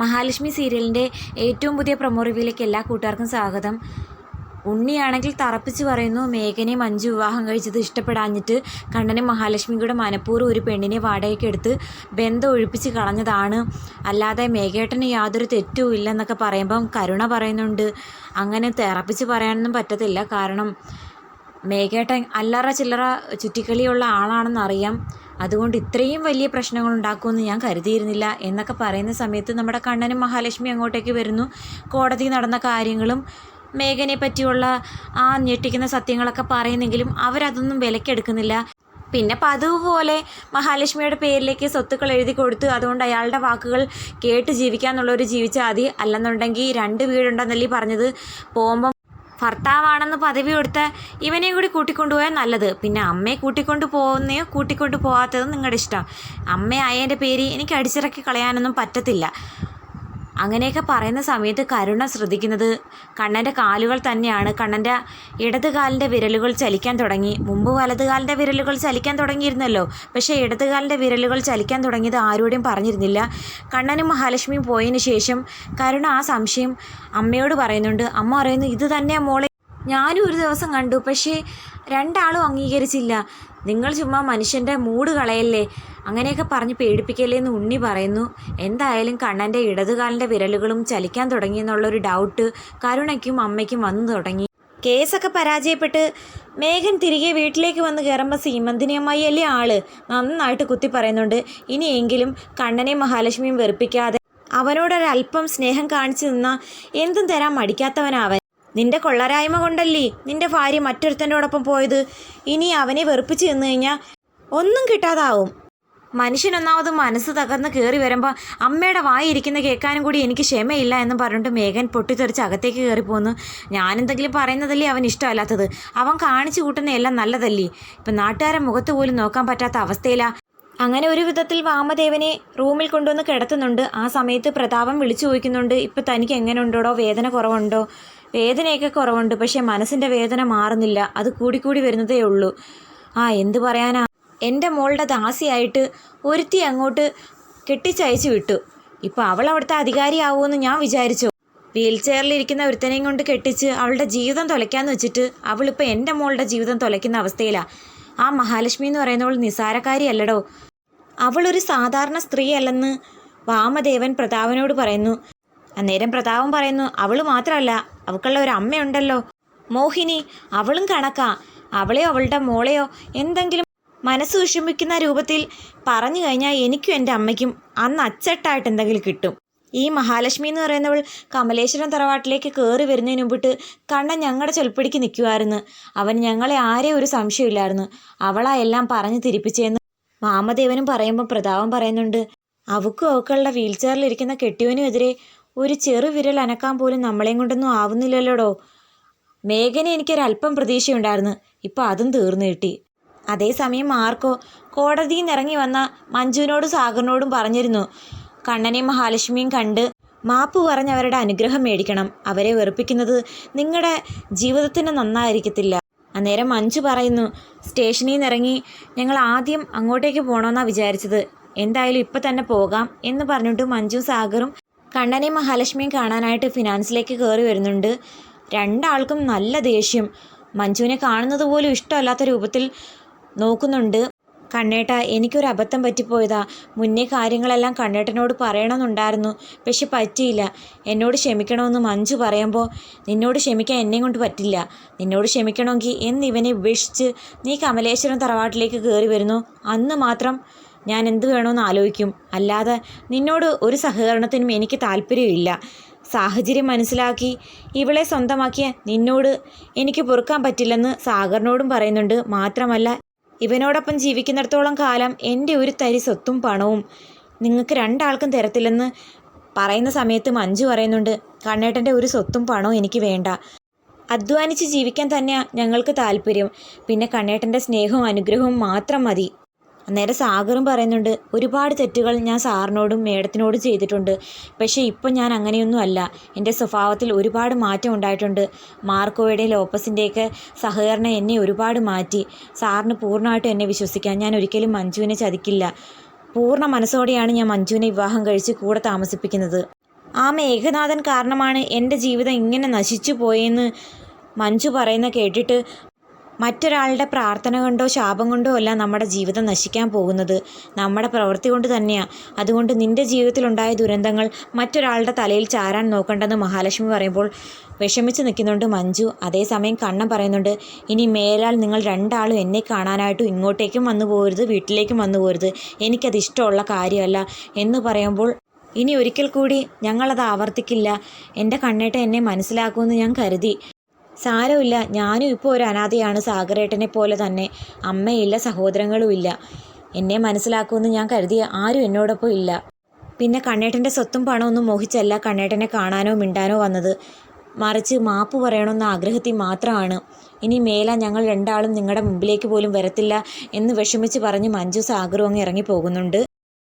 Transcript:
മഹാലക്ഷ്മി സീരിയലിന്റെ ഏറ്റവും പുതിയ പ്രൊമോ റിവ്യൂയിലേക്ക് എല്ലാ കൂട്ടുകാർക്കും സ്വാഗതം. ഉണ്ണിയാണെങ്കിൽ തറപ്പിച്ച് പറയുന്നു മേഘനെ മഞ്ജു വിവാഹം കഴിച്ചത് ഇഷ്ടപ്പെടാഞ്ഞിട്ട് കണ്ണനും മഹാലക്ഷ്മിയും കൂടെ മനഃപൂർവം ഒരു പെണ്ണിനെ വാടകയ്ക്കെടുത്ത് ബന്ധം ഒഴിപ്പിച്ച് കളഞ്ഞതാണ്. അല്ലാതെ മേഘേട്ടന് യാതൊരു തെറ്റും ഇല്ലെന്നൊക്കെ പറയുമ്പം കരുണ പറയുന്നുണ്ട്. അങ്ങനെ തറപ്പിച്ച് പറയാനൊന്നും പറ്റത്തില്ല. കാരണം മേഘേട്ടൻ അല്ലറ ചില്ലറ ചുറ്റിക്കളിയുള്ള ആളാണെന്നറിയാം. അതുകൊണ്ട് ഇത്രയും വലിയ പ്രശ്നങ്ങൾ ഉണ്ടാക്കുമെന്ന് ഞാൻ കരുതിയിരുന്നില്ല എന്നൊക്കെ പറയുന്ന സമയത്ത് നമ്മുടെ കണ്ണനും മഹാലക്ഷ്മി അങ്ങോട്ടേക്ക് വരുന്നു. കോടതി നടന്ന കാര്യങ്ങളും മേഘനെ പറ്റിയുള്ള ആ ഞെട്ടിക്കുന്ന സത്യങ്ങളൊക്കെ പറയുന്നെങ്കിലും അവരതൊന്നും വിലക്കെടുക്കുന്നില്ല. പിന്നെ പതിവ് പോലെ മഹാലക്ഷ്മിയുടെ പേരിലേക്ക് സ്വത്തുക്കൾ എഴുതി കൊടുത്ത് അതുകൊണ്ട് അയാളുടെ വാക്കുകൾ കേട്ട് ജീവിക്കാന്നുള്ളവർ ജീവിച്ചാൽ മതി. അല്ലെന്നുണ്ടെങ്കിൽ രണ്ട് വീടുണ്ടെന്നല്ലേ പറഞ്ഞത്. പോകുമ്പം ഭർത്താവാണെന്ന് പദവി കൊടുത്ത് ഇവനെയും കൂടി കൂട്ടിക്കൊണ്ടുപോയാൽ നല്ലത്. പിന്നെ അമ്മയെ കൂട്ടിക്കൊണ്ട് പോകുന്നയോ കൂട്ടിക്കൊണ്ട് പോകാത്തതും നിങ്ങളുടെ ഇഷ്ടം. അമ്മയായതിന്റെ പേര് എനിക്ക് അടിച്ചിറക്കി കളയാനൊന്നും പറ്റത്തില്ല. അങ്ങനെയൊക്കെ പറയുന്ന സമയത്ത് കരുണ ശ്രദ്ധിക്കുന്നത് കണ്ണന്റെ കാലുകൾ തന്നെയാണ്. കണ്ണന്റെ ഇടത് കാലിന്റെ വിരലുകൾ ചലിക്കാൻ തുടങ്ങി. മുമ്പ് വലത് കാലിന്റെ വിരലുകൾ ചലിക്കാൻ തുടങ്ങിയിരുന്നല്ലോ. പക്ഷേ ഇടത് കാലിന്റെ വിരലുകൾ ചലിക്കാൻ തുടങ്ങിയത് ആരോടും പറഞ്ഞിരുന്നില്ല. കണ്ണനും മഹാലക്ഷ്മിയും പോയതിന് ശേഷം കരുണ ആ സംശയം അമ്മയോട് പറയുന്നുണ്ട്. അമ്മ പറയുന്നു ഇത് തന്നെയാണ് മോളെ ഞാനും ഒരു ദിവസം കണ്ടു പക്ഷേ രണ്ടാളും അംഗീകരിച്ചില്ല. നിങ്ങൾ ചുമ്മാ മനുഷ്യന്റെ മൂട് കളയല്ലേ? അങ്ങനെയൊക്കെ പറഞ്ഞ് പേടിപ്പിക്കല്ലേ എന്ന് ഉണ്ണി പറയുന്നു. എന്തായാലും കണ്ണന്റെ ഇടതുകാലിന്റെ വിരലുകളും ചലിക്കാൻ തുടങ്ങി എന്നുള്ളൊരു ഡൗട്ട് കരുണയ്ക്കും അമ്മയ്ക്കും വന്നു തുടങ്ങി. കേസൊക്കെ പരാജയപ്പെട്ട് മേഘൻ തിരികെ വീട്ടിലേക്ക് വന്ന് കയറുമ്പോൾ സീമന്തിനിയമ്മായി അല്ലേ ആൾ? നന്നായിട്ട് കുത്തി പറയുന്നുണ്ട്. ഇനിയെങ്കിലും കണ്ണനെ മഹാലക്ഷ്മിയും വെറുപ്പിക്കാതെ അവനോടൊരല്പം സ്നേഹം കാണിച്ചു നിന്ന എന്തും തരാൻ മടിക്കാത്തവനാവൻ. നിന്റെ കൊള്ളരായ്മ കൊണ്ടല്ലേ നിന്റെ ഭാര്യ മറ്റൊരുത്തന്റെയോടൊപ്പം പോയത്? ഇനി അവനെ വെറുപ്പിച്ച് ചെന്ന് കഴിഞ്ഞാൽ ഒന്നും കിട്ടാതാവും. മനുഷ്യനൊന്നാമത് മനസ്സ് തകർന്ന് കയറി വരുമ്പോൾ അമ്മയുടെ വായിരിക്കുന്ന കേൾക്കാനും കൂടി എനിക്ക് ക്ഷമയില്ല എന്ന് പറഞ്ഞിട്ട് മേഘൻ പൊട്ടിത്തെറിച്ച് അകത്തേക്ക് കയറി പോന്നു. ഞാനെന്തെങ്കിലും പറയുന്നതല്ലേ അവൻ ഇഷ്ടമല്ലാത്തത്? അവൻ കാണിച്ചു കൂട്ടുന്ന എല്ലാം നല്ലതല്ലേ? ഇപ്പം നാട്ടുകാരെ മുഖത്ത് പോലും നോക്കാൻ പറ്റാത്ത അവസ്ഥയിലാ. അങ്ങനെ ഒരു വിധത്തിൽ വാമദേവനെ റൂമിൽ കൊണ്ടുവന്ന് കിടത്തുന്നുണ്ട്. ആ സമയത്ത് പ്രതാപം വിളിച്ചു ചോദിക്കുന്നുണ്ട് ഇപ്പം തനിക്ക് എങ്ങനെ ഉണ്ടോടോ? വേദന കുറവുണ്ടോ? വേദനയൊക്കെ കുറവുണ്ട്. പക്ഷേ മനസ്സിന്റെ വേദന മാറുന്നില്ല. അത് കൂടിക്കൂടി വരുന്നതേ ഉള്ളൂ. ആ എന്ത് പറയാനാ? എന്റെ മോളുടെ ദാസിയായിട്ട് ഒരുത്തി അങ്ങോട്ട് കെട്ടിച്ചയച്ചു വിട്ടു. ഇപ്പോൾ അവൾ അവിടുത്തെ അധികാരിയാവുമെന്ന് ഞാൻ വിചാരിച്ചു. വീൽ ചെയറിലിരിക്കുന്ന ഒരുത്തനെയും കൊണ്ട് കെട്ടിച്ച് അവളുടെ ജീവിതം തുലയ്ക്കാന്ന് വെച്ചിട്ട് അവളിപ്പോൾ എന്റെ മോളുടെ ജീവിതം തുലയ്ക്കുന്ന അവസ്ഥയിലാണ് ആ മഹാലക്ഷ്മി എന്ന് പറയുന്നവൾ നിസാരക്കാരിയല്ലടോ അവളൊരു സാധാരണ സ്ത്രീ അല്ലെന്ന് വാമദേവൻ പ്രതാപനോട് പറയുന്നു. അന്നേരം പ്രതാവം പറയുന്നു അവൾ മാത്രമല്ല അവൾക്കുള്ള ഒരു അമ്മയുണ്ടല്ലോ. മോഹിനി അവളും കണക്കാ. അവളെയോ അവളുടെ മോളെയോ എന്തെങ്കിലും മനസ്സ് വിഷമിക്കുന്ന രൂപത്തിൽ പറഞ്ഞു കഴിഞ്ഞാൽ എനിക്കും എന്റെ അമ്മയ്ക്കും അന്ന് അച്ചട്ടായിട്ട് എന്തെങ്കിലും കിട്ടും. ഈ മഹാലക്ഷ്മി എന്ന് പറയുന്നവൾ കമലേശ്വരം തറവാട്ടിലേക്ക് കയറി വരുന്നതിന് മുമ്പിട്ട് കണ്ണൻ ഞങ്ങളുടെ ചൊൽപ്പിടിക്ക് നിൽക്കുമായിരുന്നു അവൻ ഞങ്ങളെ ആരെയും ഒരു സംശയമില്ലായിരുന്നു അവളാ എല്ലാം പറഞ്ഞു തിരിപ്പിച്ചേന്ന് മാമദേവനും പറയുമ്പോൾ പ്രതാപം പറയുന്നുണ്ട് അവക്കും അവക്കുള്ള വീൽ ചെയറിലിരിക്കുന്ന കെട്ടിയവനുമെതിരെ ഒരു ചെറു വിരൽ അനക്കാൻ പോലും നമ്മളെയും കൊണ്ടൊന്നും ആവുന്നില്ലല്ലോടോ? മേഘന എനിക്കൊരല്പം പ്രതീക്ഷയുണ്ടായിരുന്നു. ഇപ്പം അതും തീർന്നു കിട്ടി. അതേസമയം മാർക്കോ കോടതിയിൽ നിന്ന് ഇറങ്ങി വന്ന മഞ്ജുവിനോടും സാഗറിനോടും പറഞ്ഞിരുന്നു. കണ്ണനെയും മഹാലക്ഷ്മിയും കണ്ട് മാപ്പ് പറഞ്ഞ് അവരുടെ അനുഗ്രഹം മേടിക്കണം. അവരെ വെറുപ്പിക്കുന്നത് നിങ്ങളുടെ ജീവിതത്തിന് നന്നായിരിക്കത്തില്ല. അന്നേരം മഞ്ജു പറയുന്നു സ്റ്റേഷനിൽ നിന്ന് ഇറങ്ങി ഞങ്ങൾ ആദ്യം അങ്ങോട്ടേക്ക് പോകണമെന്നാണ് വിചാരിച്ചത്. എന്തായാലും ഇപ്പം തന്നെ പോകാം എന്ന് പറഞ്ഞിട്ട് മഞ്ജു സാഗറും കണ്ണനെയും മഹാലക്ഷ്മിയും കാണാനായിട്ട് ഫിനാൻസിലേക്ക് കയറി വരുന്നുണ്ട്. രണ്ടാൾക്കും നല്ല ദേഷ്യം. മഞ്ജുവിനെ കാണുന്നത് പോലും ഇഷ്ടമല്ലാത്ത രൂപത്തിൽ നോക്കുന്നുണ്ട്. കണ്ണേട്ട എനിക്കൊരു അബദ്ധം പറ്റിപ്പോയതാ. മുന്നേ കാര്യങ്ങളെല്ലാം കണ്ണേട്ടനോട് പറയണമെന്നുണ്ടായിരുന്നു. പക്ഷെ പറ്റിയില്ല. എന്നോട് ക്ഷമിക്കണമെന്ന് മഞ്ജു പറയുമ്പോൾ നിന്നോട് ക്ഷമിക്കാൻ എന്നെ കൊണ്ട് പറ്റില്ല. നിന്നോട് ക്ഷമിക്കണമെങ്കിൽ എന്നിവനെ ഉപേക്ഷിച്ച് നീ കമലേശ്വരം തറവാട്ടിലേക്ക് കയറി വരുന്നു. അന്ന് മാത്രം ഞാൻ എന്ത് വേണമെന്ന് ആലോചിക്കും. അല്ലാതെ നിന്നോട് ഒരു സഹകരണത്തിനും എനിക്ക് താല്പര്യമില്ല. സാഹചര്യം മനസ്സിലാക്കി ഇവളെ സ്വന്തമാക്കിയ നിന്നോട് എനിക്ക് പൊറുക്കാൻ പറ്റില്ലെന്ന് സാഗറിനോടും പറയുന്നുണ്ട്. മാത്രമല്ല ഇവനോടൊപ്പം ജീവിക്കുന്നിടത്തോളം കാലം എന്റെ ഒരു തരി സ്വത്തും പണവും നിങ്ങൾക്ക് രണ്ടാൾക്കും തരത്തില്ലെന്ന് പറയുന്ന സമയത്ത് മഞ്ജു പറയുന്നുണ്ട്. കണ്ണേട്ടന്റെ ഒരു സ്വത്തും പണവും എനിക്ക് വേണ്ട. അധ്വാനിച്ച് ജീവിക്കാൻ തന്നെയാണ് ഞങ്ങൾക്ക് താല്പര്യം. പിന്നെ കണ്ണേട്ടന്റെ സ്നേഹവും അനുഗ്രഹവും മാത്രം മതി. അന്നേരം സാഗറും പറയുന്നുണ്ട് ഒരുപാട് തെറ്റുകൾ ഞാൻ സാറിനോടും മേഡത്തിനോടും ചെയ്തിട്ടുണ്ട്. പക്ഷേ ഇപ്പം ഞാൻ അങ്ങനെയൊന്നും അല്ല. എന്റെ സ്വഭാവത്തിൽ ഒരുപാട് മാറ്റം ഉണ്ടായിട്ടുണ്ട്. മാർക്കോയുടെ ലോപ്പസിന്റെയൊക്കെ സഹകരണം എന്നെ ഒരുപാട് മാറ്റി. സാറിന് പൂർണമായിട്ടും എന്നെ വിശ്വസിക്കാം ഞാൻ ഒരിക്കലും മഞ്ജുവിനെ ചതിക്കില്ല. പൂർണ മനസ്സോടെയാണ് ഞാൻ മഞ്ജുവിനെ വിവാഹം കഴിച്ച് കൂടെ താമസിപ്പിക്കുന്നത്. ആ മേഘനാഥൻ കാരണമാണ് എന്റെ ജീവിതം ഇങ്ങനെ നശിച്ചു പോയെന്ന് മഞ്ജു പറയുന്ന കേട്ടിട്ട് മറ്റൊരാളുടെ പ്രാർത്ഥന കൊണ്ടോ ശാപം കൊണ്ടോ അല്ല നമ്മുടെ ജീവിതം നശിക്കാൻ പോകുന്നത്. നമ്മുടെ പ്രവൃത്തി കൊണ്ട് തന്നെയാണ് അതുകൊണ്ട് നിന്റെ ജീവിതത്തിലുണ്ടായ ദുരന്തങ്ങൾ മറ്റൊരാളുടെ തലയിൽ ചാരാൻ നോക്കണ്ടെന്ന് മഹാലക്ഷ്മി പറയുമ്പോൾ വിഷമിച്ച് നിൽക്കുന്നുണ്ട് മഞ്ജു. അതേസമയം കണ്ണൻ പറയുന്നുണ്ട് ഇനി മേലാൽ നിങ്ങൾ രണ്ടാളും എന്നെ കാണാനായിട്ടും ഇങ്ങോട്ടേക്കും വന്നു പോകരുത് വീട്ടിലേക്കും വന്നു പോകരുത്. എനിക്കത് ഇഷ്ടമുള്ള കാര്യമല്ല എന്ന് പറയുമ്പോൾ ഇനി ഒരിക്കൽ കൂടി ഞങ്ങളത് ആവർത്തിക്കില്ല. എന്റെ കണ്ണേട്ട എന്നെ മനസ്സിലാക്കുമെന്ന് ഞാൻ കരുതി. സാരമില്ല. ഞാനും ഇപ്പോൾ ഒരു അനാഥയാണ്. സാഗരേട്ടനെ പോലെ തന്നെ അമ്മയില്ല സഹോദരങ്ങളും ഇല്ല. എന്നെ മനസ്സിലാക്കുമെന്ന് ഞാൻ കരുതിയ ആരും എന്നോടൊപ്പം ഇല്ല. പിന്നെ കണ്ണേട്ടന്റെ സ്വത്തും പണമൊന്നും മോഹിച്ചല്ല കണ്ണേട്ടനെ കാണാനോ മിണ്ടാനോ വന്നത്. മറിച്ച് മാപ്പ് പറയണമെന്ന ആഗ്രഹത്തിൽ മാത്രമാണ്. ഇനി മേല ഞങ്ങൾ രണ്ടാളും നിങ്ങളുടെ മുമ്പിലേക്ക് പോലും വരത്തില്ല എന്ന് വിഷമിച്ച് പറഞ്ഞ് മഞ്ജു സാഗറും അങ്ങ് ഇറങ്ങി പോകുന്നുണ്ട്